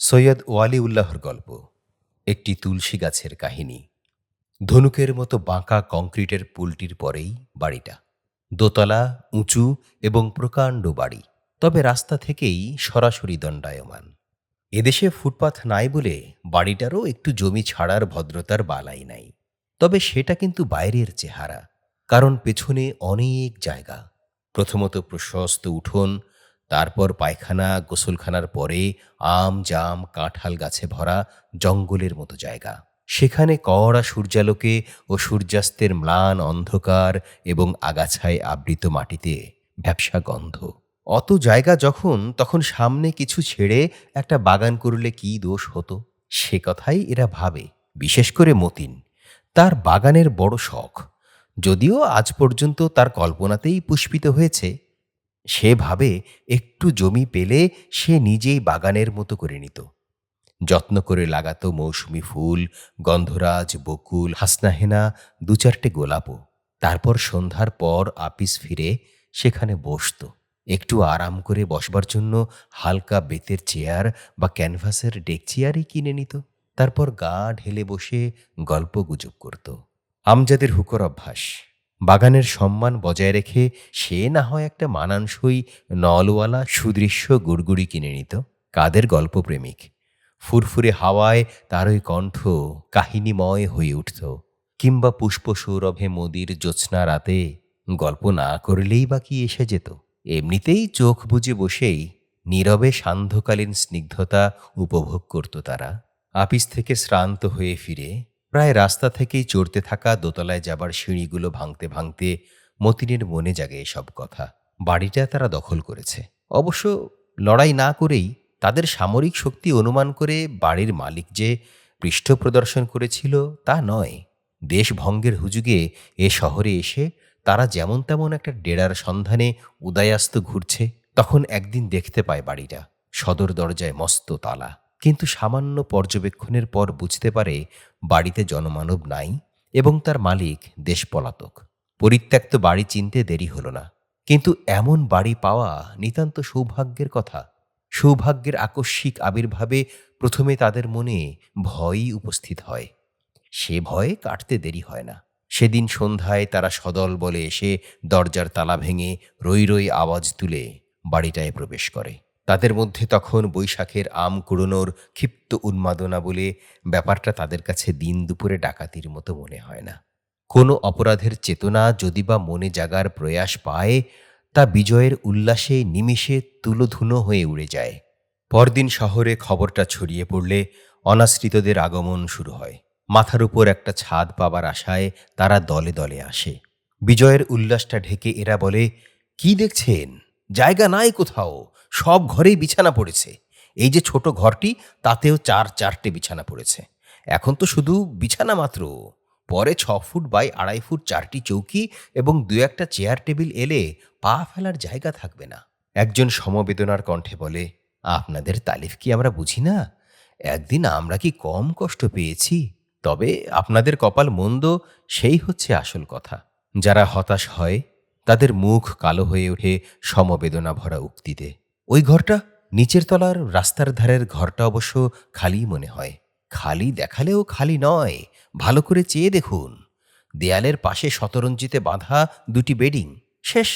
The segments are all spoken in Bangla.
সৈয়দ ওয়ালি উল্লাহর গল্প, একটি তুলসী গাছের কাহিনী। ধনুকের মতো বাঁকা কংক্রিটের পুলটির পরেই বাড়িটা। দোতলা, উঁচু এবং প্রকাণ্ড বাড়ি, তবে রাস্তা থেকেই সরাসরি দণ্ডায়মান। এদেশে ফুটপাথ নাই বলে বাড়িটারও একটু জমি ছাড়ার ভদ্রতার বালাই নাই। তবে সেটা কিন্তু বাইরের চেহারা, কারণ পেছনে অনেক জায়গা। প্রথমত প্রশস্ত উঠোন তারপর পায়খানা, গোসলখানার পরে আম, জাম, কাঁঠাল গাছে ভরা জঙ্গলের মতো জায়গা। সেখানে কড়া সূর্যালোকে ও সূর্যাস্তের ম্লান অন্ধকার এবং আগাছায় আবৃত মাটিতে ব্যবসা গন্ধ। অত জায়গা যখন, তখন সামনে কিছু ছেড়ে একটা বাগান করলে কি দোষ হতো? সে কথাই এরা ভাবে, বিশেষ করে মতিন। তার বাগানের বড় শখ। যদিও আজ পর্যন্ত তার কল্পনাতেই পুষ্পিত হয়েছে। সে ভাবে একটু জমি পেলে সে নিজেই বাগানের মতো করে নিত। যত্ন করে লাগাতো মৌসুমি ফুল, গন্ধরাজ, বকুল, হাসনাহেনা দু চারটে গোলাপও। তারপর সন্ধ্যার পর আপিস ফিরে সেখানে বসত। একটু আরাম করে বসবার জন্য হালকা বেতের চেয়ার বা ক্যানভাসের ডেক চেয়ারই কিনে নিত। তারপর গা ঢেলে বসে গল্প গুজব করত। আমজাদের হুকর অভ্যাস। বাগানের সম্মান বজায় রেখে সে না হয় একটা মানানসই নলওয়ালা সুদৃশ্য গুড়গুড়ি কিনে নিত, কাদের গল্পপ্রেমিক ফুরফুরে হাওয়ায় তার ওই কণ্ঠ কাহিনীময় হয়ে উঠত। কিংবা পুষ্প সৌরভে মোদির জ্যোৎস্না রাতে গল্প না করলেই বা কি এসে যেত। এমনিতেই চোখ বুজে বসেই নীরবে সান্ধ্যকালীন স্নিগ্ধতা উপভোগ করত তারা। আপিস থেকে শ্রান্ত হয়ে ফিরে প্রায় রাস্তা থেকেই চড়তে থাকা দোতলায় যাবার সিঁড়িগুলো ভাঙতে ভাঙতে মতিনের মনে জাগে এসব কথা। বাড়িটা তারা দখল করেছে। অবশ্য লড়াই না করেই তাদের সামরিক শক্তি অনুমান করে বাড়ির মালিক যে পৃষ্ঠ প্রদর্শন করেছিল তা নয়। দেশভঙ্গের হুজুগে এ শহরে এসে তারা যেমন তেমন একটা ডেরার সন্ধানে উদয়াস্ত ঘুরছে, তখন একদিন দেখতে পায় বাড়িটা। সদর দরজায় মস্ত তালা। কিন্তু সামান্য পর্যবেক্ষণের পর বুঝতে পারে বাড়িতে জনমানব নাই এবং তার মালিক দেশ পলাতক। পরিত্যক্ত বাড়ি চিনতে দেরি হলো না। কিন্তু এমন বাড়ি পাওয়া নিতান্ত সৌভাগ্যের কথা। সৌভাগ্যের আকস্মিক আবির্ভাবে প্রথমে তাদের মনে ভয়ই উপস্থিত হয়। সে ভয়ে কাটতে দেরি হয় না। সেদিন সন্ধ্যায় তারা সদল বলে এসে দরজার তালা ভেঙে রই রই আওয়াজ তুলে বাড়িটায় প্রবেশ করে। তাদের মধ্যে তখন বৈশাখের আম কুড়োনোর ক্ষিপ্ত উন্মাদনা বলে ব্যাপারটা তাদের কাছে দিন দুপুরে ডাকাতির মতো মনে হয় না। কোনো অপরাধের চেতনা যদি বা মনে জাগার প্রয়াস পায়, তা বিজয়ের উল্লাসে নিমিষে তুলোধুনো হয়ে উড়ে যায়। পরদিন শহরে খবরটা ছড়িয়ে পড়লে অনাশ্রিতদের আগমন শুরু হয়। মাথার উপর একটা ছাদ পাবার আশায় তারা দলে দলে আসে। বিজয়ের উল্লাসটা ঢেকে এরা বলে, কি দেখছেন? জায়গা নাই কোথাও। সব ঘরেই বিছানা পড়েছে। এই যে ছোট ঘরটি, তাতেও চার চারটে বিছানা পড়েছে। এখন তো শুধু বিছানা মাত্র। পরে ছ ফুট বাই আড়াই ফুট চারটি চৌকি এবং দু একটা চেয়ার টেবিল এলে পা ফেলার জায়গা থাকবে না। একজন সমবেদনার কণ্ঠে বলে, আপনাদের তালিফ কি আমরা বুঝি না? একদিন আমরা কি কম কষ্ট পেয়েছি? তবে আপনাদের কপাল মন্দ, সেই হচ্ছে আসল কথা। যারা হতাশ হয়, তাদের মুখ কালো হয়ে ওঠে সমবেদনা ভরা উক্তিতে। ওই ঘরটা নিচের তলার রাস্তার ধারের ঘরটা অবশ্য খালি মনে হয়। খালি দেখালেও খালি নয়। ভালো করে চেয়ে দেখুন। দেয়ালের পাশে শতরঞ্জিতে বাঁধা দুটি বেডিং। শেষ।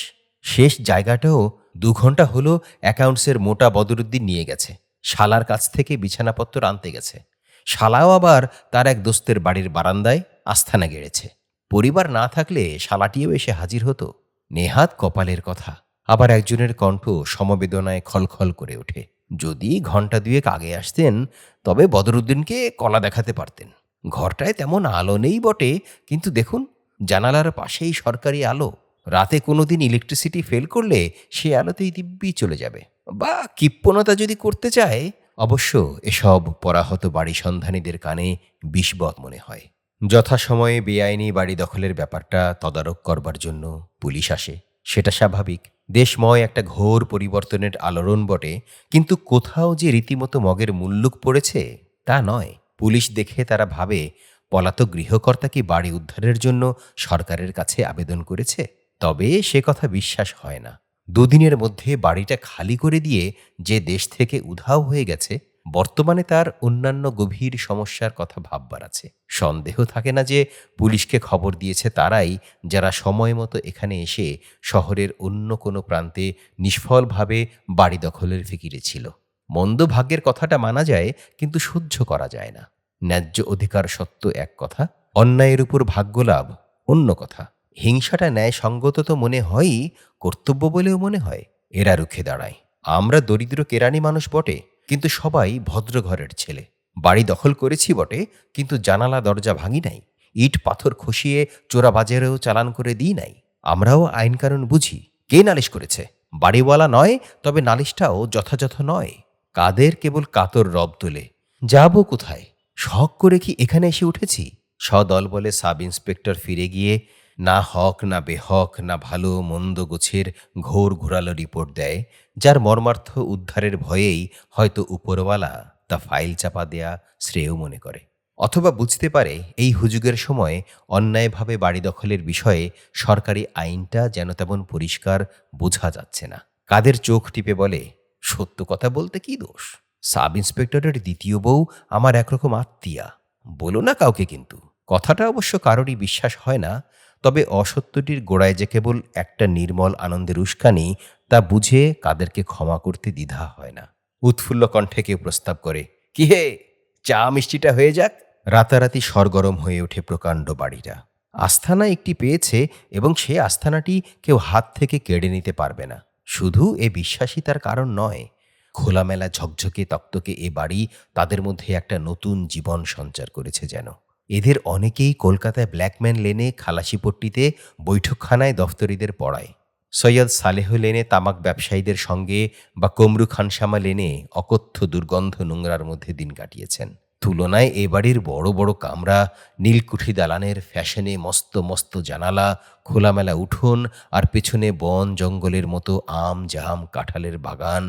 শেষ জায়গাটাও দু ঘণ্টা হলো অ্যাকাউন্টসের মোটা বদরুদ্দিন নিয়ে গেছে। শালার কাছ থেকে বিছানাপত্র আনতে গেছে। শালাও আবার তার এক দোস্তের বাড়ির বারান্দায় আস্থানা গেড়েছে। পরিবার না থাকলে শালাটিও এসে হাজির হতো। নেহাত কপালের কথা। আবার একজনের কণ্ঠ সমবেদনায় খলখল করে ওঠে। যদি ঘণ্টা দুয়েক আগে আসতেন, তবে বদরুদ্দিনকে কলা দেখাতে পারতেন। ঘরটায় তেমন আলো নেই বটে, কিন্তু দেখুন, জানালার পাশেই সরকারি আলো। রাতে কোনোদিন ইলেকট্রিসিটি ফেল করলে সে আলোতেই দিব্যি চলে যাবে। বা কিপ্পনতা যদি করতে চায়, অবশ্য এসব পরাহত বাড়ি সন্ধানীদের কানে বিষবৎ মনে হয়। যথাসময়ে বেআইনি বাড়ি দখলের ব্যাপারটা তদারক করবার জন্য পুলিশ আসে। সেটা স্বাভাবিক। দেশময় একটা ঘোর পরিবর্তনের আলোড়ন বটে, কিন্তু কোথাও যে রীতিমতো মগের মুল্লুক পড়েছে, তা নয়। পুলিশ দেখে তারা ভাবে, পলাতক গৃহকর্তা কি বাড়ি উদ্ধারের জন্য সরকারের কাছে আবেদন করেছে? তবে সে কথা বিশ্বাস হয় না। দুদিনের মধ্যে বাড়িটা খালি করে দিয়ে যে দেশ থেকে উধাও হয়ে গেছে বর্তমানে তার অন্যান্য গভীর সমস্যার কথা ভাববার আছে। সন্দেহ থাকে না যে পুলিশকে খবর দিয়েছে তারাই যারা সময় মতো এখানে এসে শহরের অন্য কোনো প্রান্তে নিষ্ফলভাবে বাড়ি দখলের ফিকিরে ছিল। মন্দ ভাগ্যের কথাটা মানা যায়, কিন্তু সহ্য করা যায় না। ন্যায্য অধিকার সত্য এক কথা, অন্যায়ের উপর ভাগ্য লাভ অন্য কথা। হিংসাটা ন্যায় সঙ্গত তো মনে হয়ই, কর্তব্য বলেও মনে হয়, এরা রুখে দাঁড়ায়। আমরা দরিদ্র কেরানি মানুষ বটে কিন্তু সবাই ভদ্র ঘরের ছেলে। বাড়ি দখল করেছি বটে, কিন্তু জানালা দরজা ভাঙি নাই। ইট পাথর খসিয়ে চোরাবাজারেও চালান করে দিই নাই। আমরাও আইন কানুন বুঝি, কে নালিশ করেছে? বাড়িওয়ালা নয়, তবে নালিশটাও যথাযথ নয়। কাদের কেবল কাতর রব তোলে। যাব কোথায়? শখ করে কি এখানে এসে উঠেছি? সদল বলে সাব ইন্সপেক্টর ফিরে গিয়ে না হক, না বেহক, না ভালো মন্দ গোছের ঘোর ঘোরালো রিপোর্ট দেয়, যার মর্মার্থ উদ্ধারের ভয়েই হয়তো উপরওয়ালা তা ফাইল চাপা দেয়া শ্রেয় মনে করে। অথবা বুঝতে পারে এই হুজুগের সময় অন্যায়ভাবে বাড়ি দখলের বিষয়ে সরকারি আইনটা যেন তেমন পরিষ্কার বোঝা যাচ্ছে না। কাদের চোখ টিপে বলে, সত্য কথা বলতে কি দোষ? সাব ইন্সপেক্টরের দ্বিতীয় বউ আমার একরকম আত্মীয়া। বলো না কাউকে কিন্তু। কথাটা অবশ্য কারোরই বিশ্বাস হয় না তবে অসত্যটির গোড়ায় যে কেবল একটা নির্মল আনন্দের উস্কানি, তা বুঝে কাদেরকে ক্ষমা করতে দ্বিধা হয় না। উৎফুল্ল কণ্ঠে কেউ প্রস্তাব করে, কি হে, চা মিষ্টিটা হয়ে যাক? রাতারাতি সরগরম হয়ে ওঠে প্রকাণ্ড বাড়িটা। আস্থানা একটি পেয়েছে এবং সে আস্থানাটি কেউ হাত থেকে কেড়ে নিতে পারবে না। শুধু এ বিশ্বাসই তার কারণ নয়। খোলামেলা ঝকঝকে তক্তকে এ বাড়ি তাদের মধ্যে একটা নতুন জীবন সঞ্চার করেছে যেন। এদের অনেকেই কলকাতায় ব্ল্যাকম্যান লেনে খালাসিপট্টিতে বৈঠকখানায় দফতরিদের পড়ায়। সৈয়দ সালেহ লেনে তামাক ব্যবসায়ীদের সঙ্গে বা কমরু খানসামা লেনে অকথ্য দুর্গন্ধ নোংরার মধ্যে দিন কাটিয়েছেন। তুলনায় এ বাড়ির বড় বড় কামরা, নীলকুঠি দালানের ফ্যাশনে মস্ত মস্ত জানালা, খোলামেলা উঠোন আর পেছনে বন জঙ্গলের মতো আম জাম কাঁঠালের বাগান,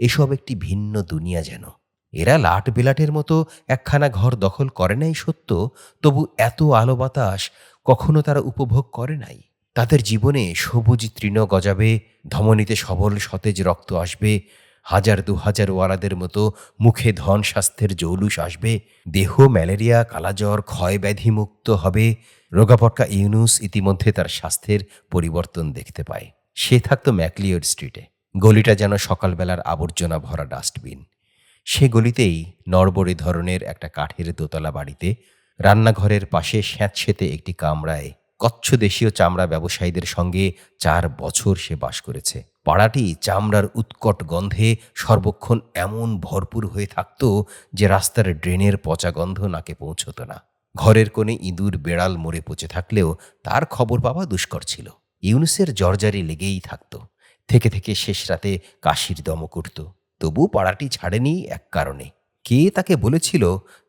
এসব একটি ভিন্ন দুনিয়া যেন। এরা লাট বিলাটের মতো একখানা ঘর দখল করে নাই সত্য? তবু এত আলো বাতাস কখনো তারা উপভোগ করে নাই। তাদের জীবনে সবুজ তৃণ গজাবে, ধমনীতে সবল সতেজ রক্ত আসবে, হাজার দু হাজার ওয়ালাদের মতো মুখে ধন স্বাস্থ্যের জৌলুস আসবে, দেহ, ম্যালেরিয়া, কালাজ্বর, ক্ষয় ব্যাধি মুক্ত হবে। রোগাপটকা ইউনুস ইতিমধ্যে তার স্বাস্থ্যের পরিবর্তন দেখতে পায়। সে থাকতো ম্যাকলিওর স্ট্রিটে। গলিটা যেন সকালবেলার আবর্জনা ভরা ডাস্টবিন। সে গলিতেই নড়বড়ে ধরনের একটা কাঠের দোতলা বাড়িতে রান্নাঘরের পাশে স্যাঁতসেতে একটি কামরায় কচ্ছ দেশীয় চামড়া ব্যবসায়ীদের সঙ্গে চার বছর সে বাস করেছে। পাড়াটি চামড়ার উৎকট গন্ধে সর্বক্ষণ এমন ভরপুর হয়ে থাকত যে রাস্তার ড্রেনের পচা গন্ধ নাকে পৌঁছত না। ঘরের কোণে ইঁদুর বেড়াল মরে পচে থাকলেও তার খবর পাওয়া দুষ্কর ছিল। ইউনুসের জর্জারি লেগেই থাকত। থেকে থেকে শেষ রাতে কাশির দম করত তবু পাড়াটি ছাড়েনি এক কারণে। কে তাকে বলেছিল,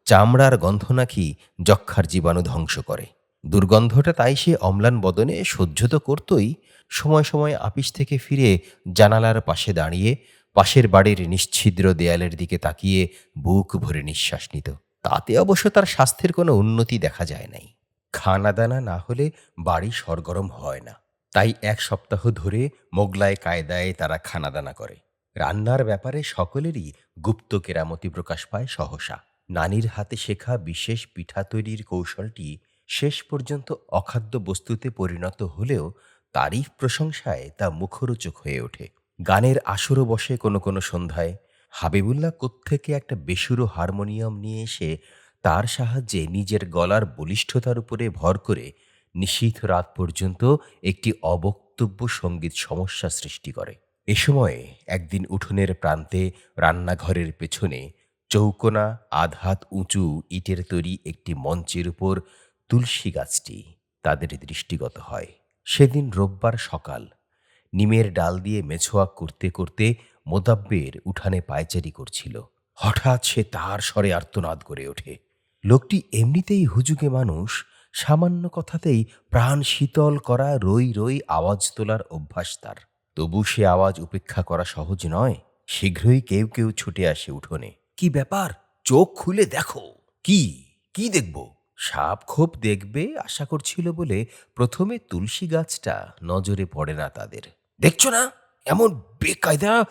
চামড়ার গন্ধ নাকি যক্ষার জীবাণু ধ্বংস করে? দুর্গন্ধটা তাই সে অম্লান বদনে সহ্য তো করতই, সময় সময় আপিস থেকে ফিরে জানালার পাশে দাঁড়িয়ে পাশের বাড়ির নিশ্ছিদ্র দেয়ালের দিকে তাকিয়ে বুক ভরে নিঃশ্বাস নিত। তাতে অবশ্য তার স্বাস্থ্যের কোনো উন্নতি দেখা যায় নাই। খানাদানা না হলে বাড়ি সরগরম হয় না। তাই এক সপ্তাহ ধরে মোগলায় কায়দায় তারা খানাদানা করে। রান্নার ব্যাপারে সকলেরই গুপ্ত কেরামতি প্রকাশ পায় সহসা। নানির হাতে শেখা বিশেষ পিঠা তৈরির কৌশলটি শেষ পর্যন্ত অখাদ্য বস্তুতে পরিণত হলেও তারিফ প্রশংসায় তা মুখরোচক হয়ে ওঠে। গানের আসরও বসে কোনো কোনো সন্ধ্যায়। হাবিবুল্লাহ কোত্থেকে একটা বেসুরো হারমোনিয়াম নিয়ে এসে তার সাহায্যে নিজের গলার বলিষ্ঠতার উপরে ভর করে নিশীথ রাত পর্যন্ত একটি অবক্তব্য সংগীত সমস্যা সৃষ্টি করে। এ সময়ে একদিন উঠোনের প্রান্তে রান্নাঘরের পেছনে চৌকোনা আধাত উঁচু ইটের তৈরি একটি মঞ্চের উপর তুলসী গাছটি তাদের দৃষ্টিগত হয়। সেদিন রোববার সকাল, নিমের ডাল দিয়ে মেছোয়া করতে করতে মোদাব্বের উঠানে পায়চারি করছিল। হঠাৎ সে তার স্বরে আর্তনাদ করে ওঠে। লোকটি এমনিতেই হুজুগে মানুষ, সামান্য কথাতেই প্রাণ শীতল করা রই রই আওয়াজ তোলার অভ্যাস তার। তবু সে আওয়াজ উপেক্ষা করা সহজ নয়। শীঘ্রই কেউ কেউ ছুটে আসে উঠোনে। কি ব্যাপার? চোখ খুলে দেখো। কি? কি দেখব? সাপ খোপ দেখবে আশা করছিল বলে প্রথমে তুলসী গাছটা নজরে পড়ে না তাদের। দেখছ না? এমন বেকায়দা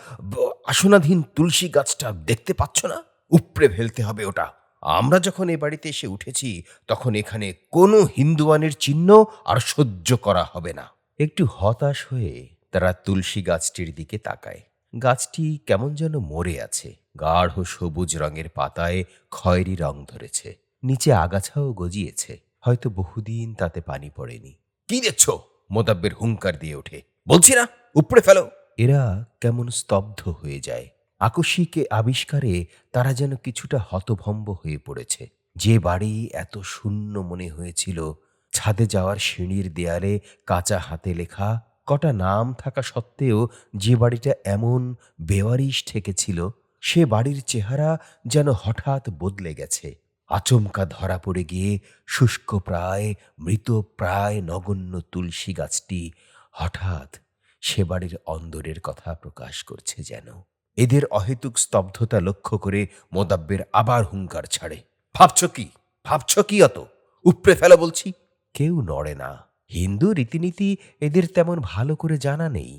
আসনাধীন তুলসী গাছটা দেখতে পাচ্ছ না? উপড়ে ফেলতে হবে ওটা। আমরা যখন এ বাড়িতে এসে উঠেছি তখন এখানে কোনো হিন্দুয়ানের চিহ্ন আর সহ্য করা হবে না। একটু হতাশ হয়ে তারা তুলসী গাছটির দিকে তাকায়। গাছটি কেমন যেন মরে আছে। গাঢ় সবুজ রঙের পাতায় খয়েরি রং ধরেছে। নিচে আগাছাও গজিয়েছে। হয়তো বহুদিন তাতে পানি পড়েনি। কি দেখছ? মোদাব্বের হুঙ্কার দিয়ে ওঠে। বলছি না, উপড়ে ফেলো। এরা কেমন স্তব্ধ হয়ে যায়। আকস্মিক আবিষ্কারে তারা যেন কিছুটা হতভম্ব হয়ে পড়েছে। যে বাড়ি এত শূন্য মনে হয়েছিল, ছাদে যাওয়ার সিঁড়ির দেয়ালে কাঁচা হাতে লেখা কটা নাম থাকা সত্ত্বেও যে বাড়িটা এমন বেওয়ারিশ ঠেকেছিল, সে বাড়ির চেহারা যেন হঠাৎ বদলে গেছে। আচমকা ধরা পড়ে গিয়ে শুষ্ক প্রায়, মৃত প্রায় নগণ্য তুলসী গাছটি হঠাৎ সে বাড়ির অন্দরের কথা প্রকাশ করছে যেন। এদের অহেতুক স্তব্ধতা লক্ষ্য করে মোদাব্বের আবার হুঙ্কার ছাড়ে। ভাবছ কি? ভাবছ কি অত? উপড়ে ফেলা বলছি? কেউ নড়ে না। হিন্দু রীতিনীতি এদের তেমন ভালো করে জানা নেই।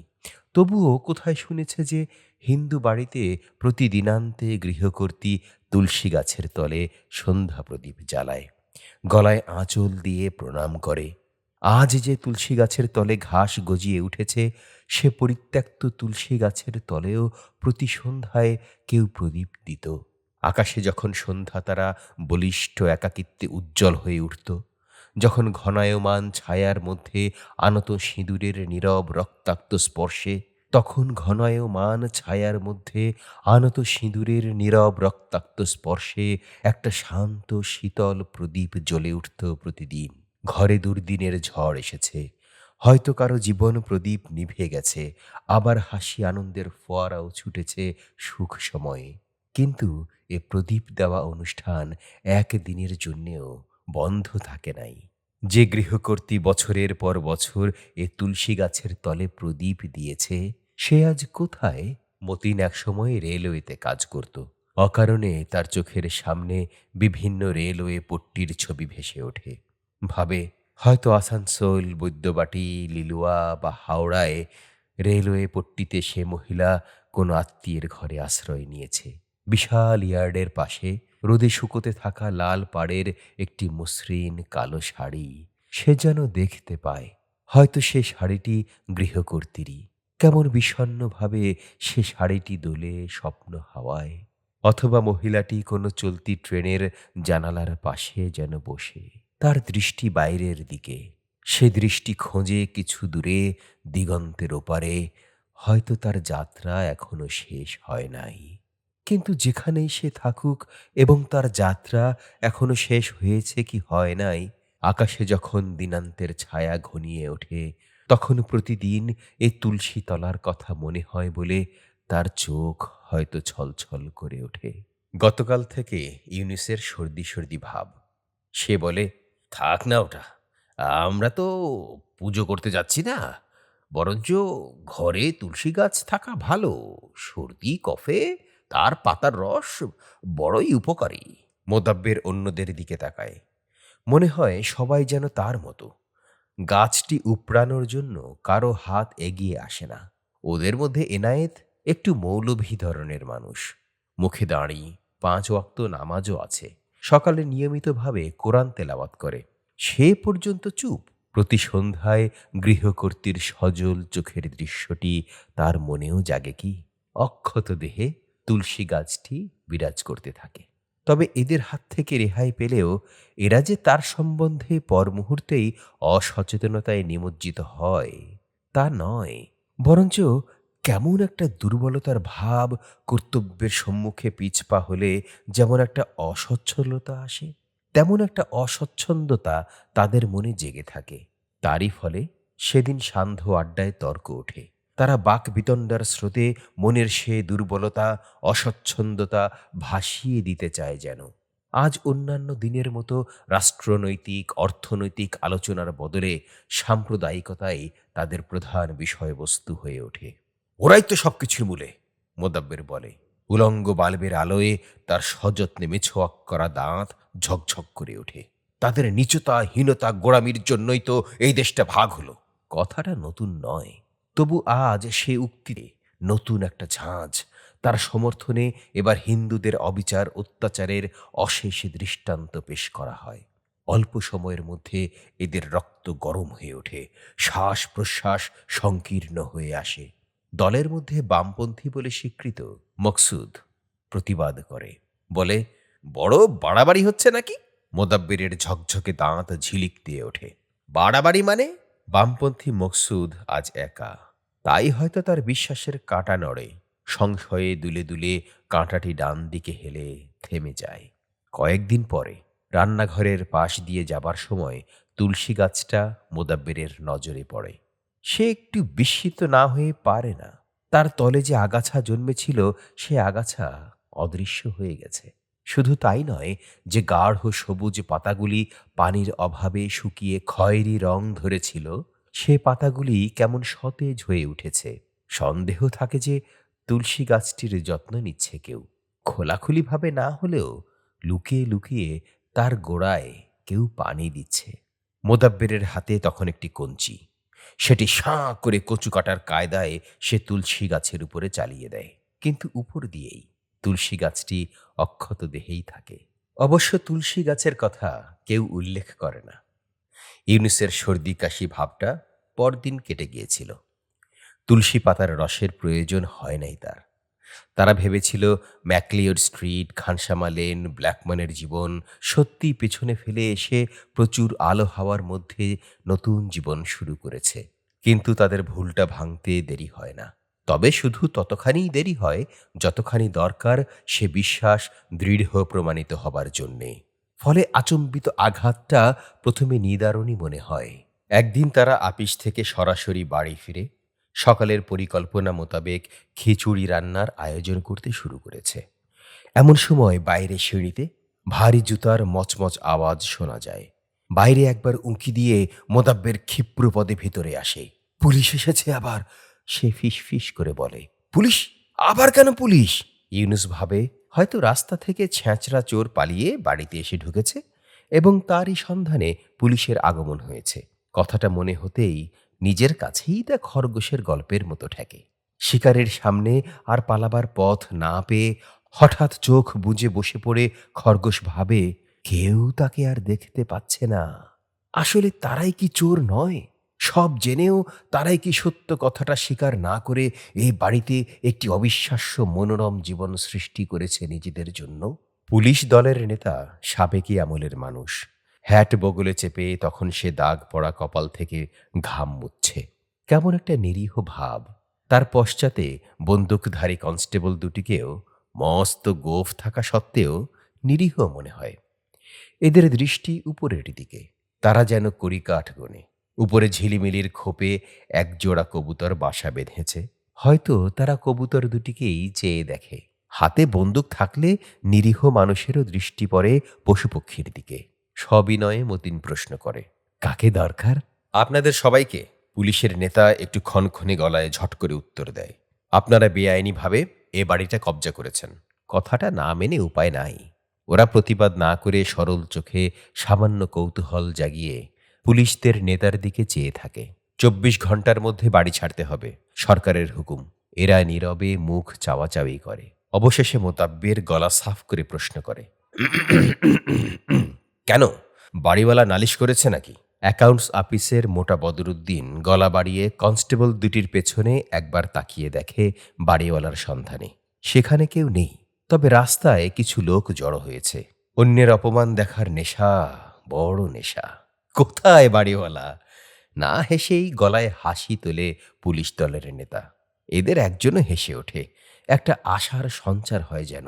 তবুও কোথায় শুনেছে যে হিন্দু বাড়িতে প্রতিদিনান্তে গৃহকর্তী তুলসী গাছের তলে সন্ধ্যা প্রদীপ জ্বালায়, গলায় আঁচল দিয়ে প্রণাম করে। আজ যে তুলসী গাছের তলে ঘাস গজিয়ে উঠেছে, সে পরিত্যক্ত তুলসী গাছের তলেও প্রতি সন্ধ্যায় কেউ প্রদীপ দিত। আকাশে যখন সন্ধ্যা তারা বলিষ্ঠ একাকিত্বে উজ্জ্বল হয়ে উঠত যখন ঘনায়মান ছায়ার মধ্যে আনত সিঁদুরের নীরব রক্তাক্ত স্পর্শে, তখন ঘনায়মান ছায়ার মধ্যে আনত সিঁদুরের নীরব রক্তাক্ত স্পর্শে একটা শান্ত, শীতল প্রদীপ জ্বলে উঠত প্রতিদিন। ঘরে দুর্দিনের ঝড় এসেছে। হয়তো কারও জীবন প্রদীপ নিভে গেছে, আবার হাসি আনন্দের ফোয়ারাও ছুটেছে সুখ সময়ে। কিন্তু এ প্রদীপ দেওয়া অনুষ্ঠান একদিনের জন্যেও বন্ধ থাকে নাই। যে গৃহকর্তী বছরের পর বছর এ তুলসী গাছের তলে প্রদীপ দিয়েছে, সে আজ কোথায়? মতিন একসময় রেলওয়েতে কাজ করত। অকারণে তার চোখের সামনে বিভিন্ন রেলওয়ে পট্টির ছবি ভেসে ওঠে। ভাবে, হয়তো আসানসোল, বৈদ্যবাটি, লিলুয়া বা হাওড়ায় রেলওয়ে পট্টিতে সে মহিলা কোনো আত্মীয়ের ঘরে আশ্রয় নিয়েছে। বিশাল ইয়ার্ডের পাশে রোদে শুকোতে থাকা লাল পাড়ের একটি মসৃণ কালো শাড়ি। সে যেন দেখতে পায়, হয়তো সে শাড়িটি গৃহকর্ত্রী কেমন বিষণ্নভাবে সে শাড়িটি দোলে স্বপ্ন হাওয়ায়, অথবা মহিলাটি কোনো চলতি ট্রেনের জানালার পাশে যেন বসে। তার দৃষ্টি বাইরের দিকে, সে দৃষ্টি খোঁজে কিছু দূরে, দিগন্তের ওপারে। হয়তো তার যাত্রা এখনও শেষ হয় নাই। কিন্তু যেখানেই সে থাকুক এবং তার যাত্রা এখনও শেষ হয়েছে কি হয় নাই, আকাশে যখন দিনান্তের ছায়া ঘনিয়ে ওঠে, তখন প্রতিদিন এ তুলসী তলার কথা মনে হয় বলে তার চোখ হয়তো ছলছল করে ওঠে। গতকাল থেকে ইউনিসের সর্দি সর্দি ভাব। সে বলে, থাক না ওটা, আমরা তো পুজো করতে যাচ্ছি না, বরঞ্চ ঘরে তুলসী গাছ থাকা ভালো, সর্দি, কফে তার পাতার রস বড়ই উপকারী। মোদাব্বের অন্যদের দিকে তাকায়। মনে হয় সবাই যেন তার মতো। গাছটি উপড়ানোর জন্য কারও হাত এগিয়ে আসে না। ওদের মধ্যে এনায়েত একটু মৌলভী ধরনের মানুষ। মুখে দাঁড়ি, পাঁচ ওয়াক্ত নামাজও আছে। সকালে নিয়মিতভাবে কোরআন তেলাওয়াত করে। সে পর্যন্ত চুপ। প্রতি সন্ধ্যায় গৃহকর্ত্রীর সজল চোখের দৃশ্যটি তার মনেও জাগে কি? অক্ষত দেহে তুলসী গাছটি বিরাজ করতে থাকে। তবে এদের হাত থেকে রেহাই পেলেও এরা যে তার সম্বন্ধে পর মুহূর্তেই অসচেতনতায় নিমজ্জিত হয়, তা নয়। বরঞ্চ কেমন একটা দুর্বলতার ভাব কর্তব্যের সম্মুখে পিছপা হলে যেমন একটা অসচ্ছলতা আসে, তেমন একটা অস্বচ্ছন্দতা তাদের মনে জেগে থাকে। তারই ফলে সেদিন সান্ধ্য আড্ডায় তর্ক ওঠে। তারা বাক বিতণ্ডার স্রোতে মনের সে দুর্বলতা, অস্বচ্ছন্দতা ভাসিয়ে দিতে চায় যেন। আজ অন্যান্য দিনের মতো রাষ্ট্রনৈতিক, অর্থনৈতিক আলোচনার বদলে সাম্প্রদায়িকতাই তাদের প্রধান বিষয়বস্তু হয়ে ওঠে। ওরাই তো সবকিছুর মূলে, মোদাব্বের বলে। উলঙ্গ বাল্বের আলোয়ে তার সযত্নে মেছোয়াক করা দাঁত ঝকঝক করে ওঠে। তাদের নিচতা হীনতা গোড়ামির জন্যই তো এই দেশটা ভাগ হলো। কথাটা নতুন নয়। তবু আজ সে উক্তিতে নতুন একটা ঝাঁঝ তার সমর্থনে এবার হিন্দুদের অবিচার অত্যাচারের অশেষ দৃষ্টান্ত পেশ করা হয়। অল্প সময়ের মধ্যে এদের রক্ত গরম হয়ে ওঠে শ্বাস প্রশ্বাস সংকীর্ণ হয়ে আসে। দলের মধ্যে বামপন্থী বলে স্বীকৃত মকসুদ প্রতিবাদ করে। বলে, বড় বাড়াবাড়ি হচ্ছে নাকি? মোদাব্বিরের ঝকঝকে দাঁত ঝিলিক দিয়ে ওঠে। বাড়াবাড়ি মানে বামপন্থী মকসুদ আজ একা। তাই হয়তো তার বিশ্বাসের কাঁটা নড়ে। সংশয়ে দুলে দুলে কাঁটাটি ডান দিকে হেলে থেমে যায়। কয়েকদিন পরে রান্নাঘরের পাশ দিয়ে যাবার সময় তুলসী গাছটা মোদাব্বিরের নজরে পড়ে। সে একটু বিস্মিত না হয়ে পারে না। তার তলে যে আগাছা জন্মেছিল, সে আগাছা অদৃশ্য হয়ে গেছে। শুধু তাই নয়, যে গাঢ় সবুজ পাতাগুলি পানির অভাবে শুকিয়ে খয়েরি রং ধরেছিল, সে পাতাগুলি কেমন সতেজ হয়ে উঠেছে। সন্দেহ থাকে যে তুলসী গাছটির যত্ন নিচ্ছে কেউ। খোলাখুলিভাবে না হলেও লুকিয়ে লুকিয়ে তার গোড়ায় কেউ পানি দিচ্ছে। মোদাব্বেরের হাতে তখন একটি কঞ্চি। সেটি সাঁ করে কচু কাটার কায়দায় সে তুলসী গাছের উপরে চালিয়ে দেয়। কিন্তু উপর দিয়েই তুলসী গাছটি অক্ষত দেহেই থাকে। অবশ্য তুলসী গাছের কথা কেউ উল্লেখ করে না। ইউনুসের সর্দি কাশি ভাবটা পরদিন কেটে গিয়েছিল। তুলসী পাতার রসের প্রয়োজন হয় নাই তার। তারা ভেবেছিল ম্যাকলিওর স্ট্রিট খানসামা লেন, ব্ল্যাকম্যানের জীবন সত্যি পেছনে ফেলে এসে প্রচুর আলো হাওয়ার মধ্যে নতুন জীবন শুরু করেছে। কিন্তু তাদের ভুলটা ভাঙতে দেরি হয় না। তবে শুধু ততখানিই দেরি হয় যতখানি দরকার সে বিশ্বাস দৃঢ় প্রমাণিত হবার জন্যে। ফলে আচম্বিত আঘাতটা প্রথমে নিদারণই মনে হয়। একদিন তারা আপিস থেকে সরাসরি বাড়ি ফিরে সকালের পরিকল্পনা মোতাবেক খিচুড়ি রান্নার আয়োজন করতে শুরু করেছে। এমন সময় বাইরে সিঁড়িতে ভারী জুতার মচমচ আওয়াজ শোনা যায়। বাইরে একবার উঁকি দিয়ে মোদাব্বের ক্ষিপ্র পদে ভিতরে আসে। পুলিশ এসেছে আবার। সে ফিস ফিস করে বলে, পুলিশ? আবার কেন পুলিশ? ইউনুস ভাবে, হয়তো রাস্তা থেকে ছ্যাঁচড়া চোর পালিয়ে বাড়িতে এসে ঢুকেছে এবং তারই সন্ধানে পুলিশের আগমন হয়েছে। কথাটা মনে হতেই নিজের কাছেই তা খরগোশের গল্পের মতো ঠেকে। শিকারের সামনে আর পালাবার পথ না পেয়ে হঠাৎ চোখ বুজে বসে পড়ে খরগোশ ভাবে, কেউ তাকে আর দেখতে পাচ্ছে না। আসলে তারাই কি চোর নয়? সব জেনেও তারাই কি সত্য কথাটা স্বীকার না করে এই বাড়িতে একটি অবিশ্বাস্য মনোরম জীবন সৃষ্টি করেছে নিজেদের জন্য? পুলিশ দলের নেতা সাবেকি আমলের মানুষ। হ্যাট বগলে চেপে তখন সে দাগ পড়া কপাল থেকে ঘাম মুচ্ছে কেমন একটা নিরীহ ভাব। তার পশ্চাতে বন্দুকধারী কনস্টেবল দুটিকেও মস্ত গোফ থাকা সত্ত্বেও নিরীহ মনে হয়। এদের দৃষ্টি উপরের দিকে। তারা যেন কড়িকাঠ গনে উপরে ঝিলিমিলির খোপে এক জোড়া কবুতর বাসা বেঁধেছে। হয়তো তারা কবুতর দুটিকেই চেয়ে দেখে। হাতে বন্দুক থাকলে নিরীহ মানুষেরও দৃষ্টি পড়ে পশুপক্ষীর দিকে। সবিনয়ে মতিন প্রশ্ন করে, কাকে দরকার? আপনাদের সবাইকে, পুলিশের নেতা একটু ক্ষণক্ষণে গলায় ঝট করে উত্তর দেয়। আপনারা বেআইনিভাবে এ বাড়িটা কবজা করেছেন। কথাটা না মেনে উপায় নাই। ওরা প্রতিবাদ না করে সরল চোখে সামান্য কৌতূহল জাগিয়ে পুলিশদের নেতার দিকে চেয়ে থাকে। চব্বিশ ঘণ্টার মধ্যে বাড়ি ছাড়তে হবে, সরকারের হুকুম। এরা নীরবে মুখ চাওয়াচাওয়ি করে। অবশেষে মোতাব্বের গলা সাফ করে প্রশ্ন করে। কেন? বাড়িওয়ালা নালিশ করেছে নাকি? অ্যাকাউন্টস আপিসের মোটা বদরুদ্দিন গলা বাড়িয়ে কনস্টেবল দুটির পেছনে একবার তাকিয়ে দেখে বাড়িওয়ালার সন্ধানে। সেখানে কেউ নেই, তবে রাস্তায় কিছু লোক জড়ো হয়েছে। অন্যের অপমান দেখার নেশা বড় নেশা। কোথায় বাড়িওয়ালা? না হেসেই গলায় হাসি তোলে পুলিশ দলের নেতা। এদের একজনও হেসে ওঠে। একটা আশার সঞ্চার হয় যেন।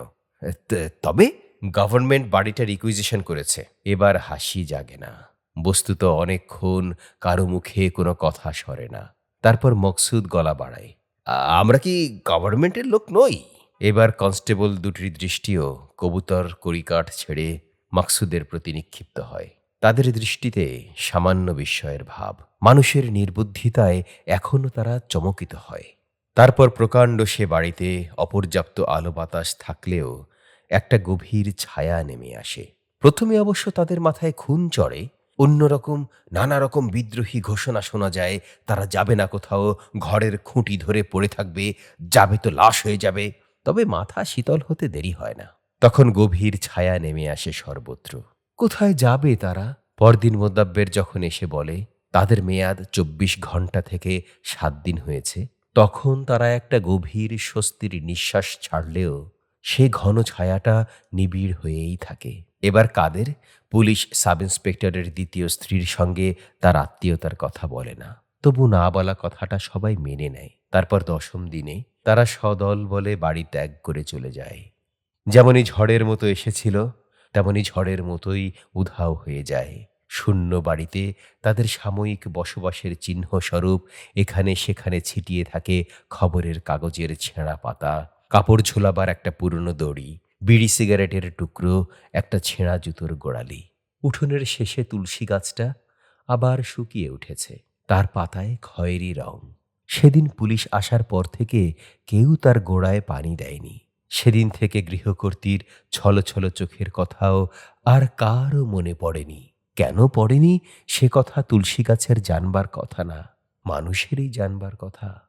তবে গভর্নমেন্ট বাড়িটা রিকুইজিশন করেছে। এবার হাসি জাগে না। বস্তুত অনেকক্ষণ কারও মুখে কোনো কথা সরে না। তারপর মকসুদ গলা বাড়ায়। আমরা কি গভর্নমেন্টের লোক নই? এবার কনস্টেবল দুটির দৃষ্টিও কবুতর কড়িকাঠ ছেড়ে মাকসুদের প্রতি নিক্ষিপ্ত হয়। তাদের দৃষ্টিতে সামান্য বিস্ময়ের ভাব। মানুষের নির্বুদ্ধিতায় এখনও তারা চমকিত হয়। তারপর প্রকাণ্ড সে বাড়িতে অপর্যাপ্ত আলো বাতাস থাকলেও একটা গভীর ছায়া নেমে আসে। প্রথমে অবশ্য তাদের মাথায় খুন চড়ে, অন্যরকম নানা রকম বিদ্রোহী ঘোষণা শোনা যায়, তারা যাবে না কোথাও, ঘরের খুঁটি ধরে পড়ে থাকবে, যাবে তো লাশ হয়ে যাবে। তবে মাথা শীতল হতে দেরি হয় না। তখন গভীর ছায়া নেমে আসে সর্বত্র। কোথায় যাবে তারা? পরদিন মোদ্দাব্বের যখন এসে বলে, তাদের মেয়াদ চব্বিশ ঘণ্টা থেকে সাত দিন হয়েছে। তখন তারা একটা গভীর স্বস্তির নিঃশ্বাস ছাড়লেও সে ঘন ছায়াটা নিবিড় হয়েই থাকে। এবার কাদের? পুলিশ সাব ইন্সপেক্টরের দ্বিতীয় স্ত্রীর সঙ্গে তার আত্মীয়তার কথা বলে না। তবু না বলা কথাটা সবাই মেনে নেয়। তারপর দশম দিনে তারা সদল বলে বাড়ি ত্যাগ করে চলে যায়। যেমনই ঝড়ের মতো এসেছিল তেমনি ঝড়ের মতোই উধাও হয়ে যায়। শূন্য বাড়িতে তাদের সাময়িক বসবাসের চিহ্ন স্বরূপ এখানে সেখানে ছিটিয়ে থাকে খবরের কাগজের ছেঁড়া পাতা, কাপড় ঝোলাবার একটা পুরনো দড়ি, বিড়ি সিগারেটের টুকরো, একটা ছেঁড়া জুতোর গোড়ালি। উঠোনের শেষে তুলসী গাছটা আবার শুকিয়ে উঠেছে। তার পাতায় খয়েরি রং। সেদিন পুলিশ আসার পর থেকে কেউ তার গোড়ায় পানি দেয়নি। সেদিন থেকে গৃহকর্ত্রীর ছলছল চোখের কথাও আর কারও মনে পড়েনি। কেন পড়েনি? সে কথা তুলসী গাছের জানবার কথা না, মানুষেরই জানবার কথা।